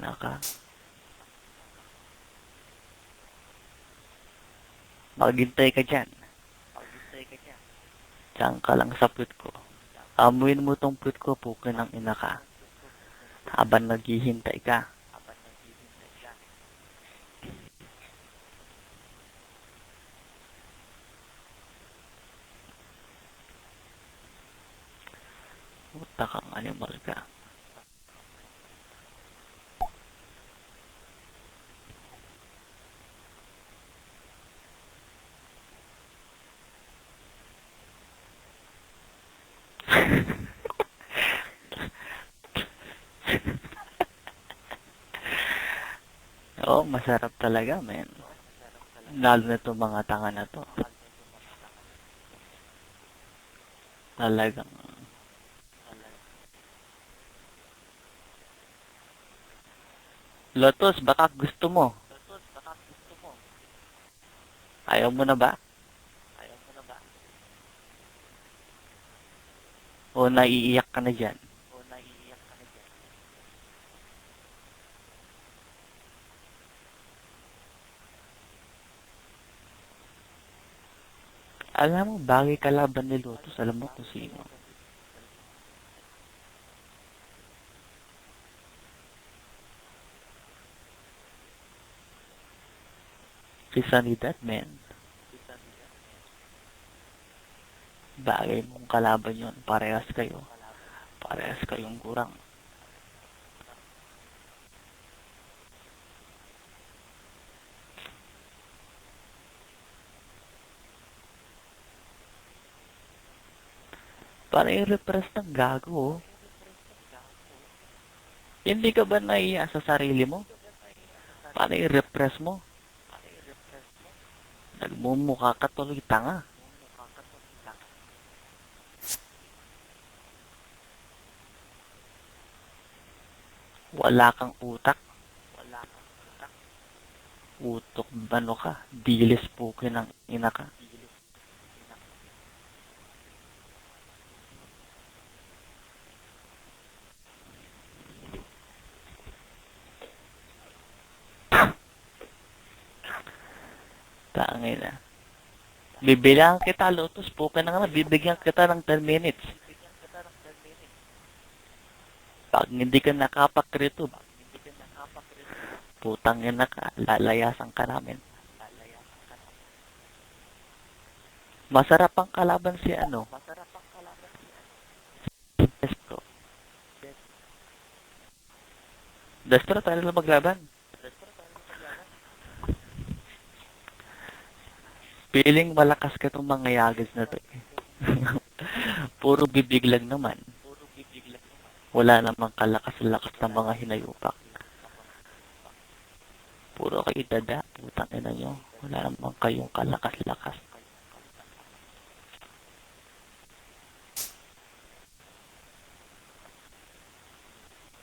ina ka. Maghintay ka dyan. Diyan ka lang sa puwit ko. Amuin mo tong puwit ko, pukin ng ina ka. Habang naghihintay ka. Puta kang animal ka. Oo, masarap talaga, men. Lalo na itong mga tanga na to. Talagang Lotus, baka gusto mo. Ayaw mo na ba? O naiiyak ka na dyan? Alam mo, bagay kalaban ni Lotus. Alam mo kung sino. Si Sanidad, man. Bagay mong kalaban yon Parehas kayo. Parehas kayong kurang. Para i-repress ng gago, oh. Hindi ka ba naiya sa sarili mo? Para i-repress mo? Nagmumukha ka tuloy tanga. Wala kang utak. Utok bano ka? Dilis pukin ng ina ka. Tangin na. Bibilang kita, Lotus. Puka na nga, bibigyan kita ng 10 minutes. Pag hindi ka nakapakrito, putang ina ka, lalayasan ka namin. Masarap ang kalaban si ano? Destro. Destro, tayo na maglaban. Piling malakas ka itong mga yagas na to. eh. Puro bibig lang naman. Wala namang kalakas-lakas ng mga hinayupak. Puro kayo dada. Putang ina nyo. Wala namang kayong kalakas-lakas.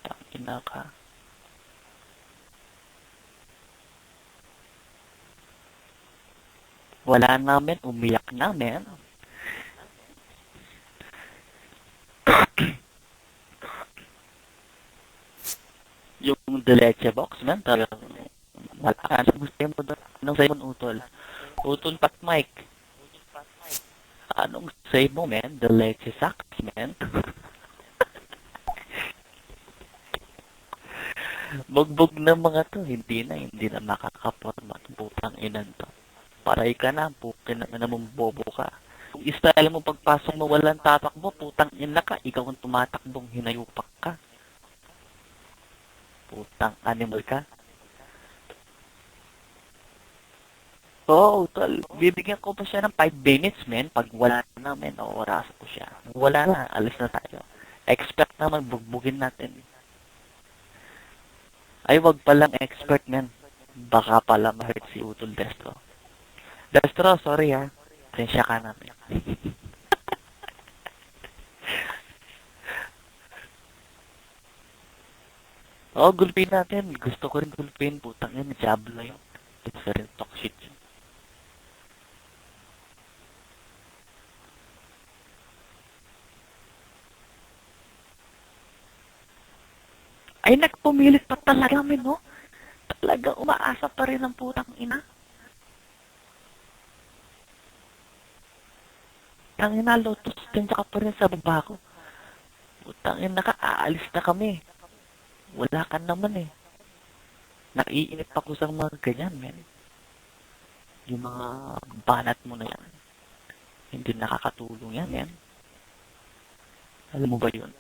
Tangina ka. Wala namin, umiyak namin. yung the leche box, man, talagang wala. Anong sa'yo mo? Anong sa'yo mo utol? Utol pat mic. Anong sa'yo mo, man? The leche sacks, man. Bugbog na mga to, hindi na, hindi na makakaporma at putang inan to. Paray ka na, pukin na namang bobo ka. Kung style mo pagpasok mo walang tatakbo, putang ina ka, ikaw ang tumatakbong hinayupak ka. Putang animal ka. Oh, tol. Bibigyan ko pa siya ng 5 minutes, men. Pag wala na, men, oras ko siya. Wala na, alis na tayo. Expect naman, bugbugin natin. Ay, wag palang expert, men. Baka pala ma-hurt si Utol Destro. Destro, sorry ha. Tensya ka namin. Oo, oh, gulpin natin. Gusto ko rin gulpin. Putang yan, Diablo yun. It's very toxic yun. Ay, nagpumilit pa talaga, men, no? Talaga umaasa pa rin ang putang ina. Ang ina, lotus din ka pa rin sa baba ko. Putang ina ka, aalis na kami. Wala ka naman eh. Naiinip ako sa mga ganyan, men. Yung mga banat mo na yan. Hindi nakakatulong yan, yan. Alam mo ba yun?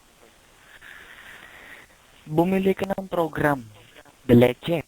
Bumili ka ng program, The Leche.